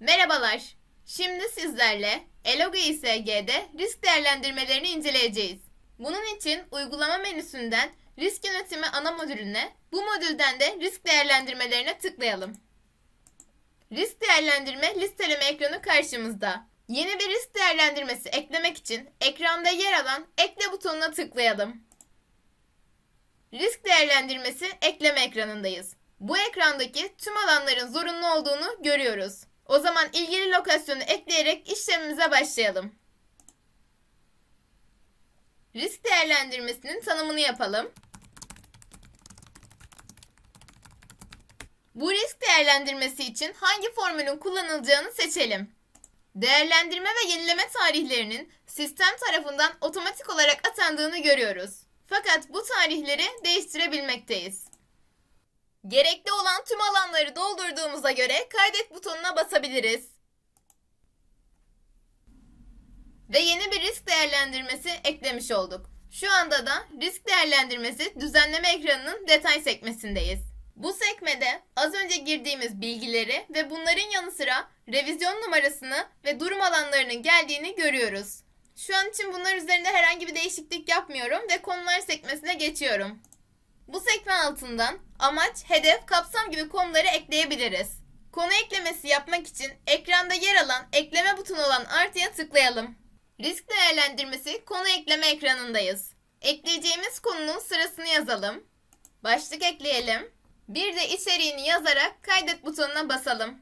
Merhabalar. Şimdi sizlerle Eloga İSG'de risk değerlendirmelerini inceleyeceğiz. Bunun için uygulama menüsünden risk yönetimi ana modülüne, bu modülden de risk değerlendirmelerine tıklayalım. Risk değerlendirme listeleme ekranı karşımızda. Yeni bir risk değerlendirmesi eklemek için ekranda yer alan ekle butonuna tıklayalım. Risk değerlendirmesi ekleme ekranındayız. Bu ekrandaki tüm alanların zorunlu olduğunu görüyoruz. O zaman ilgili lokasyonu ekleyerek işlemimize başlayalım. Risk değerlendirmesinin tanımını yapalım. Bu risk değerlendirmesi için hangi formülün kullanılacağını seçelim. Değerlendirme ve yenileme tarihlerinin sistem tarafından otomatik olarak atandığını görüyoruz. Fakat bu tarihleri değiştirebilmekteyiz. Gerekli olan tüm alanları doldurduğumuza göre kaydet butonuna basabiliriz. Ve yeni bir risk değerlendirmesi eklemiş olduk. Şu anda da risk değerlendirmesi düzenleme ekranının detay sekmesindeyiz. Bu sekmede az önce girdiğimiz bilgileri ve bunların yanı sıra revizyon numarasını ve durum alanlarının geldiğini görüyoruz. Şu an için bunlar üzerinde herhangi bir değişiklik yapmıyorum ve konular sekmesine geçiyorum. Bu sekme altından amaç, hedef, kapsam gibi konuları ekleyebiliriz. Konu eklemesi yapmak için ekranda yer alan ekleme butonu olan artıya tıklayalım. Risk değerlendirmesi konu ekleme ekranındayız. Ekleyeceğimiz konunun sırasını yazalım. Başlık ekleyelim. Bir de içeriğini yazarak kaydet butonuna basalım.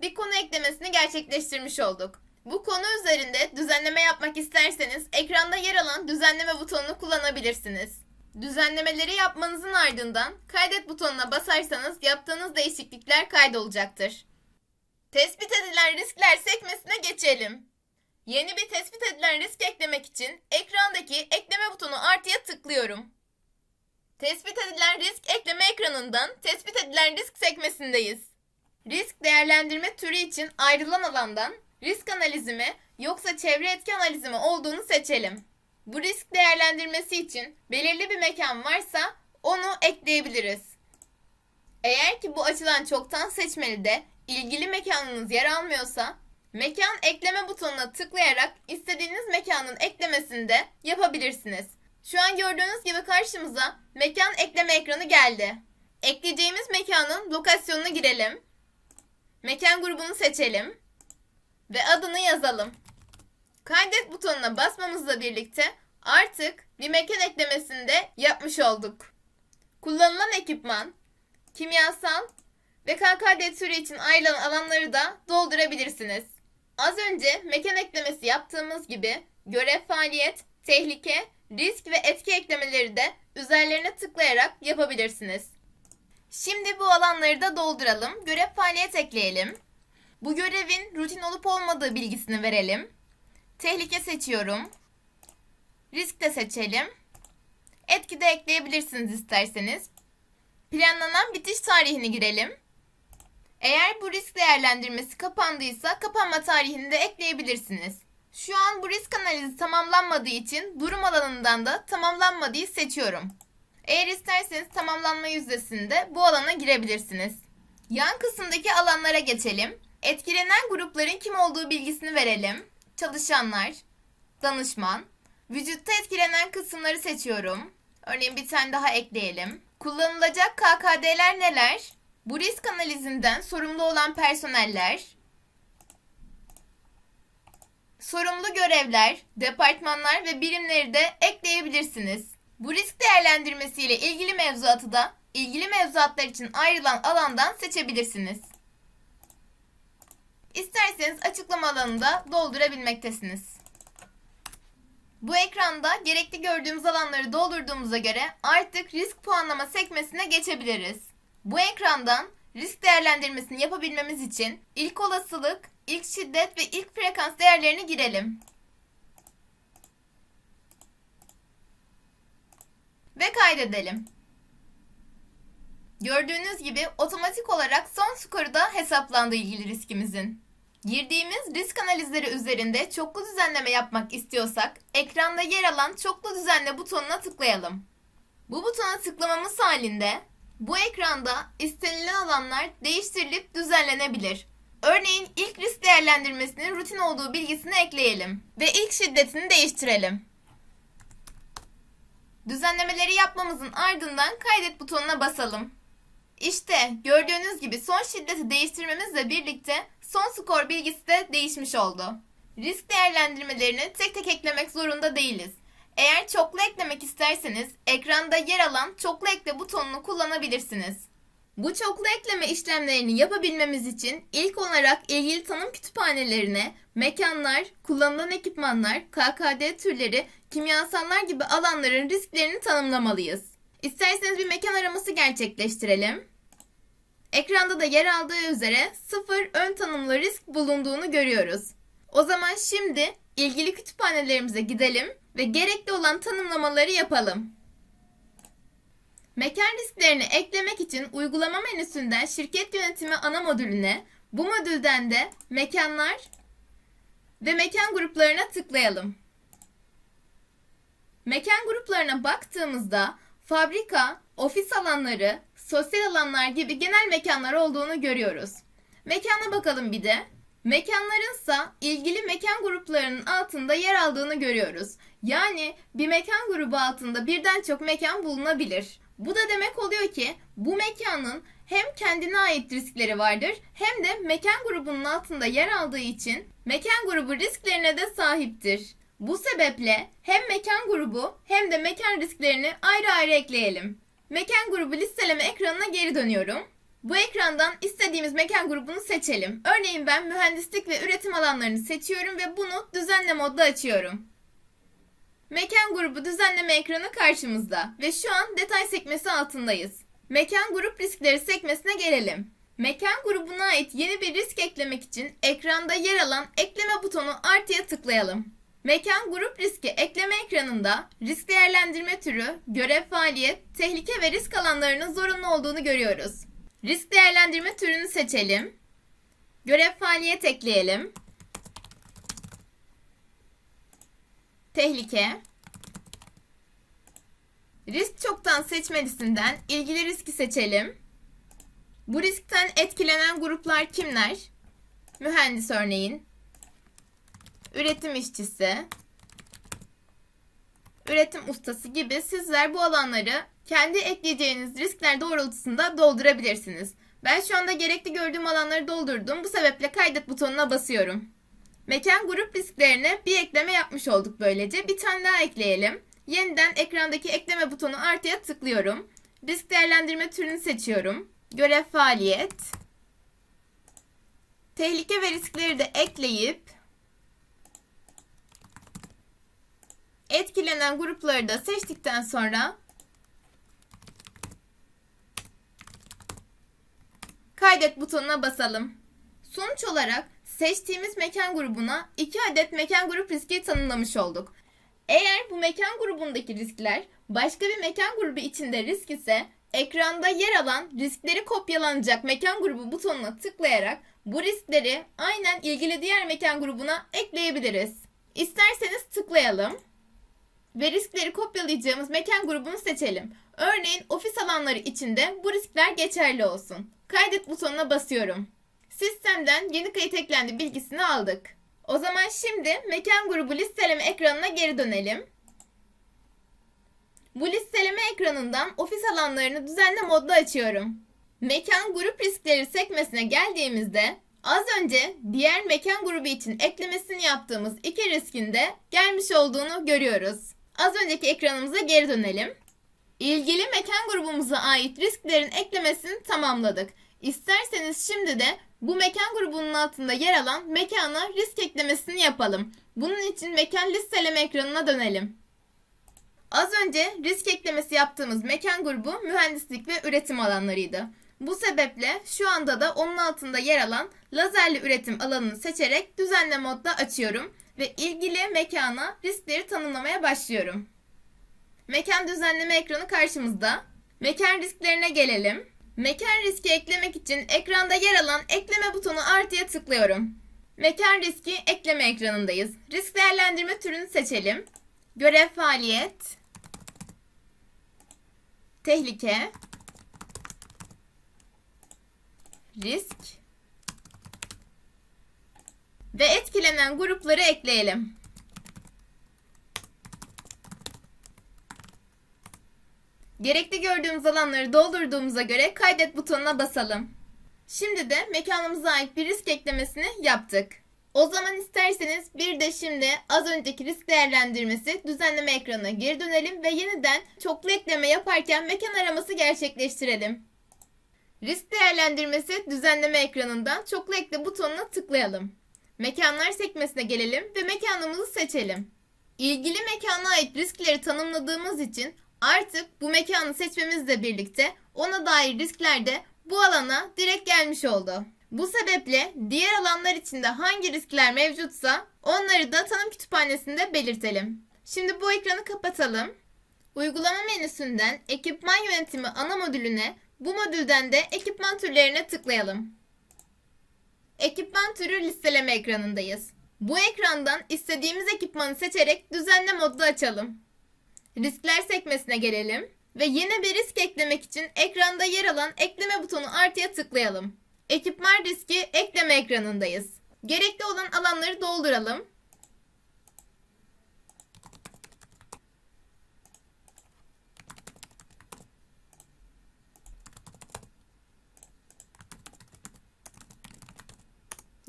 Bir konu eklemesini gerçekleştirmiş olduk. Bu konu üzerinde düzenleme yapmak isterseniz ekranda yer alan düzenleme butonunu kullanabilirsiniz. Düzenlemeleri yapmanızın ardından kaydet butonuna basarsanız yaptığınız değişiklikler kaydolacaktır. Tespit edilen riskler sekmesine geçelim. Yeni bir tespit edilen risk eklemek için ekrandaki ekleme butonu artıya tıklıyorum. Tespit edilen risk ekleme ekranından tespit edilen risk sekmesindeyiz. Risk değerlendirme türü için ayrılan alandan risk analizi mi yoksa çevre etki analizi mi olduğunu seçelim. Bu risk değerlendirmesi için belirli bir mekan varsa onu ekleyebiliriz. Eğer ki bu açılan çoktan seçmeli de ilgili mekanınız yer almıyorsa mekan ekleme butonuna tıklayarak istediğiniz mekanın eklemesini de yapabilirsiniz. Şu an gördüğünüz gibi karşımıza mekan ekleme ekranı geldi. Ekleyeceğimiz mekanın lokasyonuna girelim. Mekan grubunu seçelim ve adını yazalım. Kaydet butonuna basmamızla birlikte artık bir mekan eklemesini de yapmış olduk. Kullanılan ekipman, kimyasal ve KKD türü için ayrılan alanları da doldurabilirsiniz. Az önce mekan eklemesi yaptığımız gibi görev faaliyet, tehlike, risk ve etki eklemeleri de üzerlerine tıklayarak yapabilirsiniz. Şimdi bu alanları da dolduralım. Görev faaliyet ekleyelim. Bu görevin rutin olup olmadığı bilgisini verelim. Tehlike seçiyorum. Risk de seçelim. Etki de ekleyebilirsiniz isterseniz. Planlanan bitiş tarihini girelim. Eğer bu risk değerlendirmesi kapandıysa kapanma tarihini de ekleyebilirsiniz. Şu an bu risk analizi tamamlanmadığı için durum alanından da tamamlanmadığı seçiyorum. Eğer isterseniz tamamlanma yüzdesinde bu alana girebilirsiniz. Yan kısımdaki alanlara geçelim. Etkilenen grupların kim olduğu bilgisini verelim. Çalışanlar, danışman, vücutta etkilenen kısımları seçiyorum. Örneğin bir tane daha ekleyelim. Kullanılacak KKD'ler neler? Bu risk analizinden sorumlu olan personeller, sorumlu görevler, departmanlar ve birimleri de ekleyebilirsiniz. Bu risk değerlendirmesiyle ilgili mevzuatı da ilgili mevzuatlar için ayrılan alandan seçebilirsiniz. İsterseniz açıklama alanında doldurabilmektesiniz. Bu ekranda gerekli gördüğümüz alanları doldurduğumuza göre artık risk puanlama sekmesine geçebiliriz. Bu ekrandan risk değerlendirmesini yapabilmemiz için ilk olasılık, ilk şiddet ve ilk frekans değerlerini girelim. Ve kaydedelim. Gördüğünüz gibi otomatik olarak son skoru da hesaplandı ilgili riskimizin. Girdiğimiz risk analizleri üzerinde çoklu düzenleme yapmak istiyorsak ekranda yer alan çoklu düzenle butonuna tıklayalım. Bu butona tıklamamız halinde bu ekranda istenilen alanlar değiştirilip düzenlenebilir. Örneğin ilk risk değerlendirmesinin rutin olduğu bilgisini ekleyelim ve ilk şiddetini değiştirelim. Düzenlemeleri yapmamızın ardından kaydet butonuna basalım. İşte gördüğünüz gibi son şiddeti değiştirmemizle birlikte son skor bilgisi de değişmiş oldu. Risk değerlendirmelerini tek tek eklemek zorunda değiliz. Eğer çoklu eklemek isterseniz ekranda yer alan çoklu ekle butonunu kullanabilirsiniz. Bu çoklu ekleme işlemlerini yapabilmemiz için ilk olarak ilgili tanım kütüphanelerine mekanlar, kullanılan ekipmanlar, KKD türleri, kimyasallar gibi alanların risklerini tanımlamalıyız. İsterseniz bir mekan araması gerçekleştirelim. Ekranda da yer aldığı üzere sıfır ön tanımlı risk bulunduğunu görüyoruz. O zaman şimdi ilgili kütüphanelerimize gidelim ve gerekli olan tanımlamaları yapalım. Mekan risklerini eklemek için uygulama menüsünden şirket yönetimi ana modülüne, bu modülden de mekanlar ve mekan gruplarına tıklayalım. Mekan gruplarına baktığımızda fabrika, ofis alanları, sosyal alanlar gibi genel mekanlar olduğunu görüyoruz. Mekana bakalım bir de. Mekanlarınsa ilgili mekan gruplarının altında yer aldığını görüyoruz. Yani bir mekan grubu altında birden çok mekan bulunabilir. Bu da demek oluyor ki bu mekanın hem kendine ait riskleri vardır hem de mekan grubunun altında yer aldığı için mekan grubu risklerine de sahiptir. Bu sebeple hem mekan grubu hem de mekan risklerini ayrı ayrı ekleyelim. Mekan grubu listeleme ekranına geri dönüyorum. Bu ekrandan istediğimiz mekan grubunu seçelim. Örneğin ben mühendislik ve üretim alanlarını seçiyorum ve bunu düzenle modda açıyorum. Mekan grubu düzenleme ekranı karşımızda ve şu an detay sekmesi altındayız. Mekan grup riskleri sekmesine gelelim. Mekan grubuna ait yeni bir risk eklemek için ekranda yer alan ekleme butonu artıya tıklayalım. Mekan grup riski ekleme ekranında risk değerlendirme türü, görev faaliyet, tehlike ve risk alanlarının zorunlu olduğunu görüyoruz. Risk değerlendirme türünü seçelim. Görev faaliyet ekleyelim. Tehlike. Risk çoktan seçmelisinden ilgili riski seçelim. Bu riskten etkilenen gruplar kimler? Mühendis örneğin. Üretim işçisi. Üretim ustası gibi sizler bu alanları kendi ekleyeceğiniz riskler doğrultusunda doldurabilirsiniz. Ben şu anda gerekli gördüğüm alanları doldurdum. Bu sebeple kaydet butonuna basıyorum. Mekan grup risklerine bir ekleme yapmış olduk böylece. Bir tane daha ekleyelim. Yeniden ekrandaki ekleme butonu artıya tıklıyorum. Risk değerlendirme türünü seçiyorum. Görev faaliyet. Tehlike ve riskleri de ekleyip etkilenen grupları da seçtikten sonra kaydet butonuna basalım. Sonuç olarak seçtiğimiz mekan grubuna 2 adet mekan grup riski tanımlamış olduk. Eğer bu mekan grubundaki riskler başka bir mekan grubu içinde risk ise ekranda yer alan riskleri kopyalanacak mekan grubu butonuna tıklayarak bu riskleri aynen ilgili diğer mekan grubuna ekleyebiliriz. İsterseniz tıklayalım ve riskleri kopyalayacağımız mekan grubunu seçelim. Örneğin ofis alanları içinde bu riskler geçerli olsun. Kaydet butonuna basıyorum. Sistemden yeni kayıt eklendi bilgisini aldık. O zaman şimdi mekan grubu listeleme ekranına geri dönelim. Bu listeleme ekranından ofis alanlarını düzenle modda açıyorum. Mekan grup riskleri sekmesine geldiğimizde az önce diğer mekan grubu için eklemesini yaptığımız iki riskin de gelmiş olduğunu görüyoruz. Az önceki ekranımıza geri dönelim. İlgili mekan grubumuza ait risklerin eklemesini tamamladık. İsterseniz şimdi de bu mekan grubunun altında yer alan mekana risk eklemesini yapalım. Bunun için mekan listeleme ekranına dönelim. Az önce risk eklemesi yaptığımız mekan grubu mühendislik ve üretim alanlarıydı. Bu sebeple şu anda da onun altında yer alan lazerli üretim alanını seçerek düzenle modda açıyorum ve ilgili mekana riskleri tanımlamaya başlıyorum. Mekan düzenleme ekranı karşımızda. Mekan risklerine gelelim. Mekan riski eklemek için ekranda yer alan ekleme butonu artıya tıklıyorum. Mekan riski ekleme ekranındayız. Risk değerlendirme türünü seçelim. Görev faaliyet. Tehlike. Risk. Ve etkilenen grupları ekleyelim. Gerekli gördüğümüz alanları doldurduğumuza göre kaydet butonuna basalım. Şimdi de mekanımıza ait bir risk eklemesini yaptık. O zaman isterseniz bir de şimdi az önceki risk değerlendirmesi düzenleme ekranına geri dönelim ve yeniden çoklu ekleme yaparken mekan araması gerçekleştirelim. Risk değerlendirmesi düzenleme ekranından çoklu ekle butonuna tıklayalım. Mekanlar sekmesine gelelim ve mekanımızı seçelim. İlgili mekana ait riskleri tanımladığımız için artık bu mekanı seçmemizle birlikte ona dair riskler de bu alana direkt gelmiş oldu. Bu sebeple diğer alanlar içinde hangi riskler mevcutsa onları da tanım kütüphanesinde belirtelim. Şimdi bu ekranı kapatalım. Uygulama menüsünden ekipman yönetimi ana modülüne bu modülden de ekipman türlerine tıklayalım. Ekipman türü listeleme ekranındayız. Bu ekrandan istediğimiz ekipmanı seçerek düzenle modda açalım. Riskler sekmesine gelelim ve yeni bir risk eklemek için ekranda yer alan ekleme butonu artıya tıklayalım. Ekipman riski ekleme ekranındayız. Gerekli olan alanları dolduralım.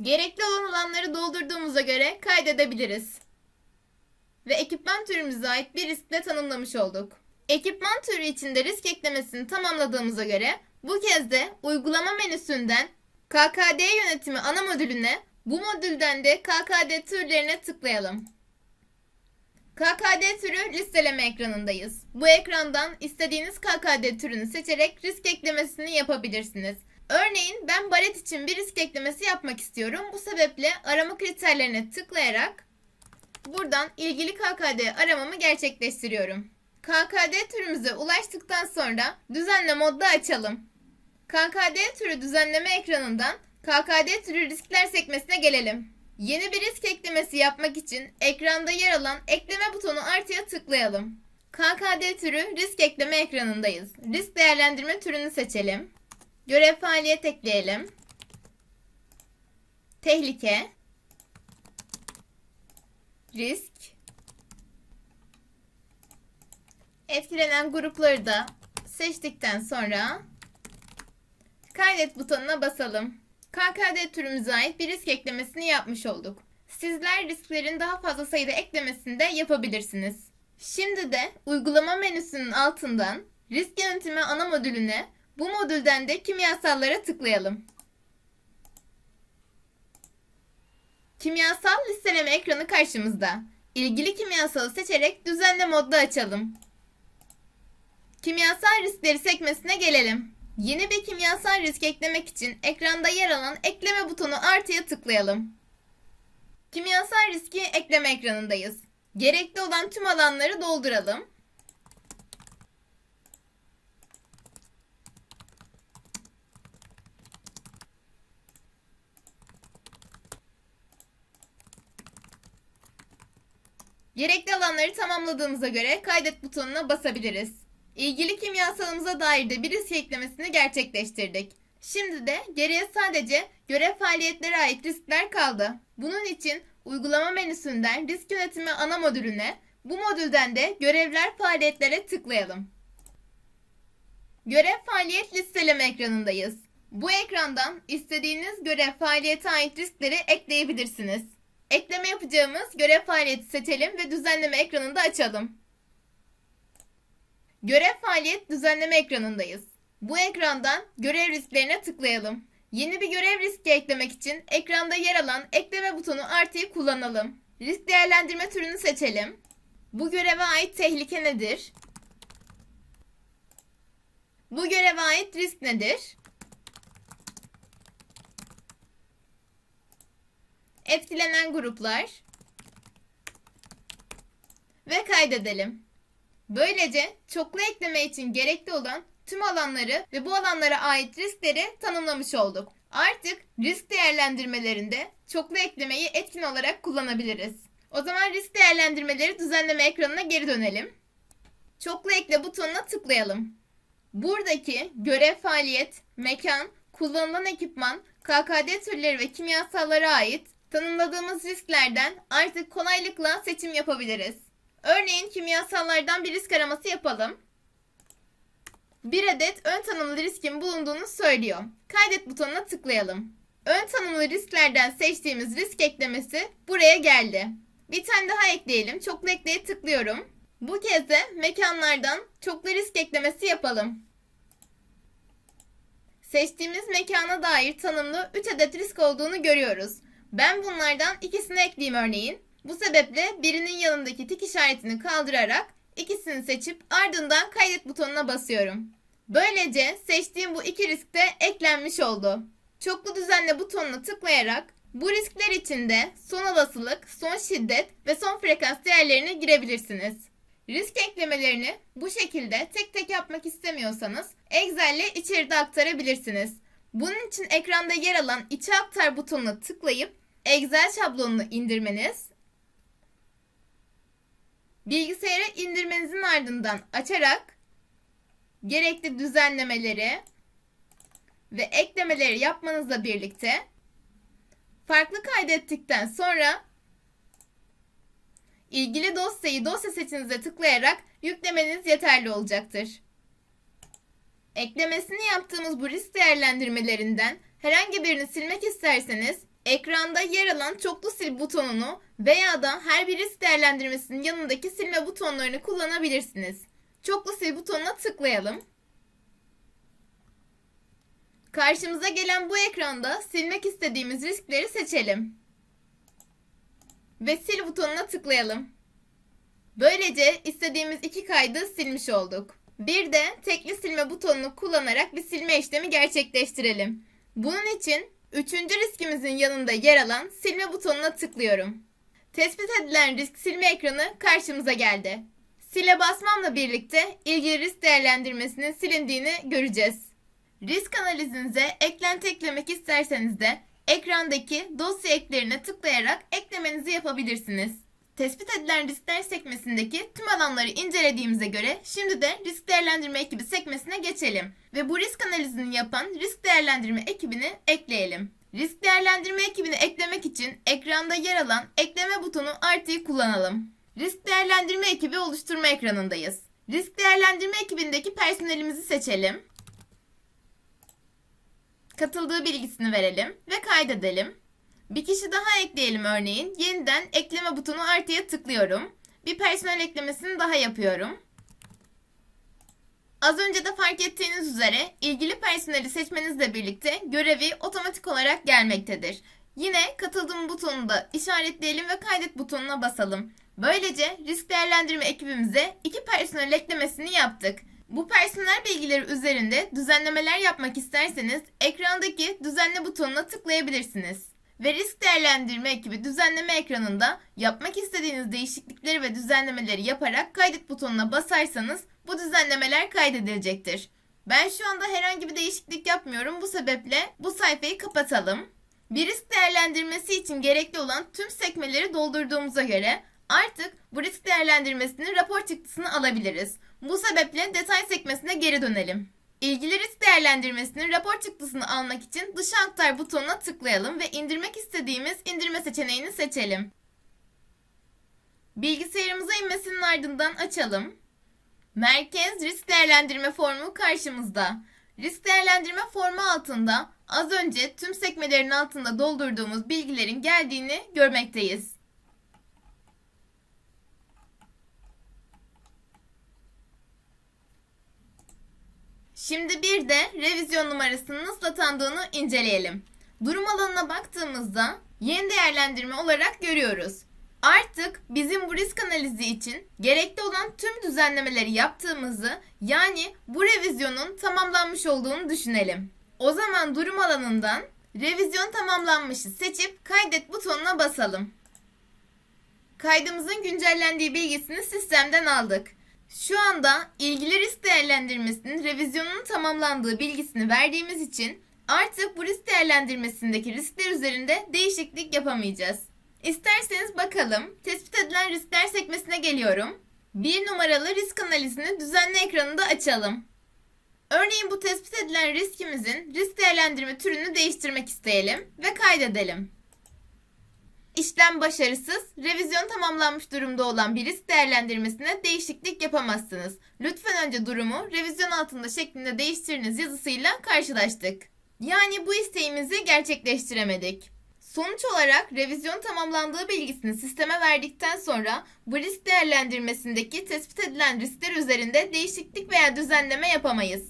Gerekli olan alanları doldurduğumuza göre kaydedebiliriz. Ve ekipman türümüze ait bir riskle tanımlamış olduk. Ekipman türü içinde risk eklemesini tamamladığımıza göre bu kez de uygulama menüsünden KKD yönetimi ana modülüne bu modülden de KKD türlerine tıklayalım. KKD türü listeleme ekranındayız. Bu ekrandan istediğiniz KKD türünü seçerek risk eklemesini yapabilirsiniz. Örneğin ben baret için bir risk eklemesi yapmak istiyorum. Bu sebeple arama kriterlerine tıklayarak buradan ilgili KKD aramamı gerçekleştiriyorum. KKD türümüze ulaştıktan sonra düzenle modda açalım. KKD türü düzenleme ekranından KKD türü riskler sekmesine gelelim. Yeni bir risk eklemesi yapmak için ekranda yer alan ekleme butonu artıya tıklayalım. KKD türü risk ekleme ekranındayız. Risk değerlendirme türünü seçelim. Görev faaliyet ekleyelim. Tehlike. Risk. Etkilenen grupları da seçtikten sonra kaydet butonuna basalım. KKD türümüze ait bir risk eklemesini yapmış olduk. Sizler risklerin daha fazla sayıda eklemesini de yapabilirsiniz. Şimdi de uygulama menüsünün altından risk yönetimi ana modülüne bu modülden de kimyasallara tıklayalım. Kimyasal listeleme ekranı karşımızda. İlgili kimyasalı seçerek düzenle modda açalım. Kimyasal riskleri sekmesine gelelim. Yeni bir kimyasal risk eklemek için ekranda yer alan ekleme butonu artıya tıklayalım. Kimyasal riski ekleme ekranındayız. Gerekli olan tüm alanları dolduralım. Gerekli alanları tamamladığımıza göre kaydet butonuna basabiliriz. İlgili kimyasalımıza dair de bir risk eklemesini gerçekleştirdik. Şimdi de geriye sadece görev faaliyetlere ait riskler kaldı. Bunun için uygulama menüsünden risk yönetimi ana modülüne, bu modülden de görevler faaliyetlere tıklayalım. Görev faaliyet listeleme ekranındayız. Bu ekrandan istediğiniz görev faaliyete ait riskleri ekleyebilirsiniz. Ekleme yapacağımız görev faaliyeti seçelim ve düzenleme ekranında açalım. Görev faaliyet düzenleme ekranındayız. Bu ekrandan görev risklerine tıklayalım. Yeni bir görev riski eklemek için ekranda yer alan ekleme butonu artıyı kullanalım. Risk değerlendirme türünü seçelim. Bu göreve ait tehlike nedir? Bu göreve ait risk nedir? Etkilenen gruplar ve kaydedelim. Böylece çoklu ekleme için gerekli olan tüm alanları ve bu alanlara ait riskleri tanımlamış olduk. Artık risk değerlendirmelerinde çoklu eklemeyi etkin olarak kullanabiliriz. O zaman risk değerlendirmeleri düzenleme ekranına geri dönelim. Çoklu ekle butonuna tıklayalım. Buradaki görev faaliyet, mekan, kullanılan ekipman, KKD türleri ve kimyasallara ait Tanımladığımız risklerden artık kolaylıkla seçim yapabiliriz. Örneğin kimyasallardan bir risk araması yapalım. Bir adet ön tanımlı riskin bulunduğunu söylüyor. Kaydet butonuna tıklayalım. Ön tanımlı risklerden seçtiğimiz risk eklemesi buraya geldi. Bir tane daha ekleyelim. Çoklu ekleye tıklıyorum. Bu kez de mekanlardan çoklu risk eklemesi yapalım. Seçtiğimiz mekana dair tanımlı 3 adet risk olduğunu görüyoruz. Ben bunlardan ikisini ekleyeyim örneğin. Bu sebeple birinin yanındaki tik işaretini kaldırarak ikisini seçip ardından kaydet butonuna basıyorum. Böylece seçtiğim bu iki risk de eklenmiş oldu. Çoklu düzenle butonuna tıklayarak bu riskler içinde son olasılık, son şiddet ve son frekans değerlerini girebilirsiniz. Risk eklemelerini bu şekilde tek tek yapmak istemiyorsanız Excel ile içeride aktarabilirsiniz. Bunun için ekranda yer alan içe aktar butonuna tıklayıp Excel şablonunu indirmeniz, bilgisayara indirmenizin ardından açarak gerekli düzenlemeleri ve eklemeleri yapmanızla birlikte farklı kaydettikten sonra ilgili dosyayı dosya seçinize tıklayarak yüklemeniz yeterli olacaktır. Eklemesini yaptığımız bu risk değerlendirmelerinden herhangi birini silmek isterseniz ekranda yer alan çoklu sil butonunu veya da her bir risk değerlendirmesinin yanındaki silme butonlarını kullanabilirsiniz. Çoklu sil butonuna tıklayalım. Karşımıza gelen bu ekranda silmek istediğimiz riskleri seçelim. Ve sil butonuna tıklayalım. Böylece istediğimiz iki kaydı silmiş olduk. Bir de tekli silme butonunu kullanarak bir silme işlemi gerçekleştirelim. Bunun için üçüncü riskimizin yanında yer alan silme butonuna tıklıyorum. Tespit edilen risk silme ekranı karşımıza geldi. Sile basmamla birlikte ilgili risk değerlendirmesinin silindiğini göreceğiz. Risk analizinize eklenti eklemek isterseniz de ekrandaki dosya eklerine tıklayarak eklemenizi yapabilirsiniz. Tespit edilen riskler sekmesindeki tüm alanları incelediğimize göre şimdi de risk değerlendirme ekibi sekmesine geçelim ve bu risk analizini yapan risk değerlendirme ekibini ekleyelim. Risk değerlendirme ekibini eklemek için ekranda yer alan ekleme butonu artıyı kullanalım. Risk değerlendirme ekibi oluşturma ekranındayız. Risk değerlendirme ekibindeki personelimizi seçelim. Katıldığı bilgisini verelim ve kaydedelim. Bir kişi daha ekleyelim örneğin. Yeniden ekleme butonu artıya tıklıyorum. Bir personel eklemesini daha yapıyorum. Az önce de fark ettiğiniz üzere ilgili personeli seçmenizle birlikte görevi otomatik olarak gelmektedir. Yine katıldım butonunu da işaretleyelim ve kaydet butonuna basalım. Böylece risk değerlendirme ekibimize iki personel eklemesini yaptık. Bu personel bilgileri üzerinde düzenlemeler yapmak isterseniz ekrandaki düzenle butonuna tıklayabilirsiniz. Ve risk değerlendirme ekibi düzenleme ekranında yapmak istediğiniz değişiklikleri ve düzenlemeleri yaparak kaydet butonuna basarsanız bu düzenlemeler kaydedilecektir. Ben şu anda herhangi bir değişiklik yapmıyorum. Bu sebeple bu sayfayı kapatalım. Bir risk değerlendirmesi için gerekli olan tüm sekmeleri doldurduğumuza göre artık bu risk değerlendirmesinin rapor çıktısını alabiliriz. Bu sebeple detay sekmesine geri dönelim. İlgili risk değerlendirmesinin rapor çıktısını almak için dışa aktar butonuna tıklayalım ve indirmek istediğimiz indirme seçeneğini seçelim. Bilgisayarımıza inmesinin ardından açalım. Merkez risk değerlendirme formu karşımızda. Risk değerlendirme formu altında az önce tüm sekmelerin altında doldurduğumuz bilgilerin geldiğini görmekteyiz. Şimdi bir de revizyon numarasının nasıl atandığını inceleyelim. Durum alanına baktığımızda yeni değerlendirme olarak görüyoruz. Artık bizim bu risk analizi için gerekli olan tüm düzenlemeleri yaptığımızı yani bu revizyonun tamamlanmış olduğunu düşünelim. O zaman durum alanından revizyon tamamlanmışı seçip kaydet butonuna basalım. Kaydımızın güncellendiği bilgisini sistemden aldık. Şu anda ilgili risk değerlendirmesinin revizyonunun tamamlandığı bilgisini verdiğimiz için artık bu risk değerlendirmesindeki riskler üzerinde değişiklik yapamayacağız. İsterseniz bakalım. Tespit edilen riskler sekmesine geliyorum. Bir numaralı risk analizini düzenli ekranında açalım. Örneğin bu tespit edilen riskimizin risk değerlendirme türünü değiştirmek isteyelim ve kaydedelim. İşlem başarısız, revizyon tamamlanmış durumda olan bir risk değerlendirmesine değişiklik yapamazsınız. Lütfen önce durumu revizyon altında şeklinde değiştiriniz yazısıyla karşılaştık. Yani bu isteğimizi gerçekleştiremedik. Sonuç olarak revizyon tamamlandığı bilgisini sisteme verdikten sonra bu risk değerlendirmesindeki tespit edilen riskler üzerinde değişiklik veya düzenleme yapamayız.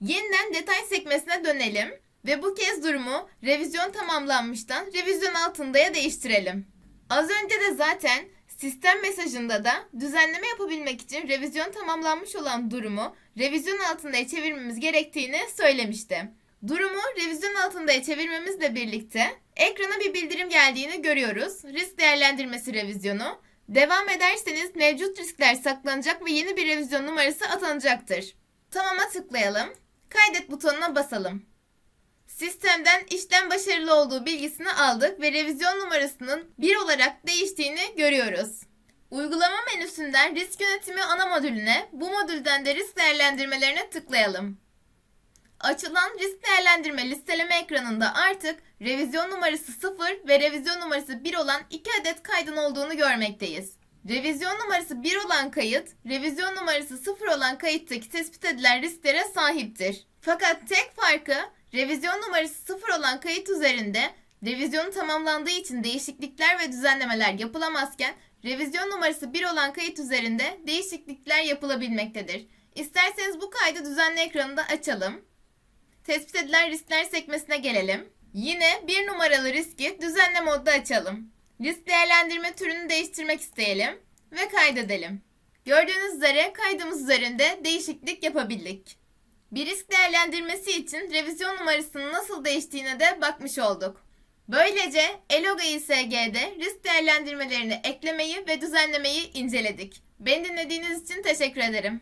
Yeniden detay sekmesine dönelim ve bu kez durumu revizyon tamamlanmıştan revizyon altındaya değiştirelim. Az önce de zaten sistem mesajında da düzenleme yapabilmek için revizyon tamamlanmış olan durumu revizyon altındaya çevirmemiz gerektiğini söylemişti. Durumu revizyon altındaya çevirmemizle birlikte ekrana bir bildirim geldiğini görüyoruz. Risk değerlendirmesi revizyonu. Devam ederseniz mevcut riskler saklanacak ve yeni bir revizyon numarası atanacaktır. Tamam'a tıklayalım. Kaydet butonuna basalım. Sistemden işlem başarılı olduğu bilgisini aldık ve revizyon numarasının 1 olarak değiştiğini görüyoruz. Uygulama menüsünden risk yönetimi ana modülüne, bu modülden de risk değerlendirmelerine tıklayalım. Açılan risk değerlendirme listeleme ekranında artık revizyon numarası 0 ve revizyon numarası 1 olan 2 adet kaydın olduğunu görmekteyiz. Revizyon numarası 1 olan kayıt, revizyon numarası 0 olan kayıttaki tespit edilen risklere sahiptir. Fakat tek farkı revizyon numarası 0 olan kayıt üzerinde revizyon tamamlandığı için değişiklikler ve düzenlemeler yapılamazken revizyon numarası 1 olan kayıt üzerinde değişiklikler yapılabilmektedir. İsterseniz bu kaydı düzenli ekranında açalım. Tespit edilen riskler sekmesine gelelim. Yine bir numaralı riski düzenle modda açalım. Risk değerlendirme türünü değiştirmek isteyelim ve kaydedelim. Gördüğünüz üzere kaydımız üzerinde değişiklik yapabildik. Bir risk değerlendirmesi için revizyon numarasının nasıl değiştiğine de bakmış olduk. Böylece Eloga İSG'de risk değerlendirmelerini eklemeyi ve düzenlemeyi inceledik. Beni dinlediğiniz için teşekkür ederim.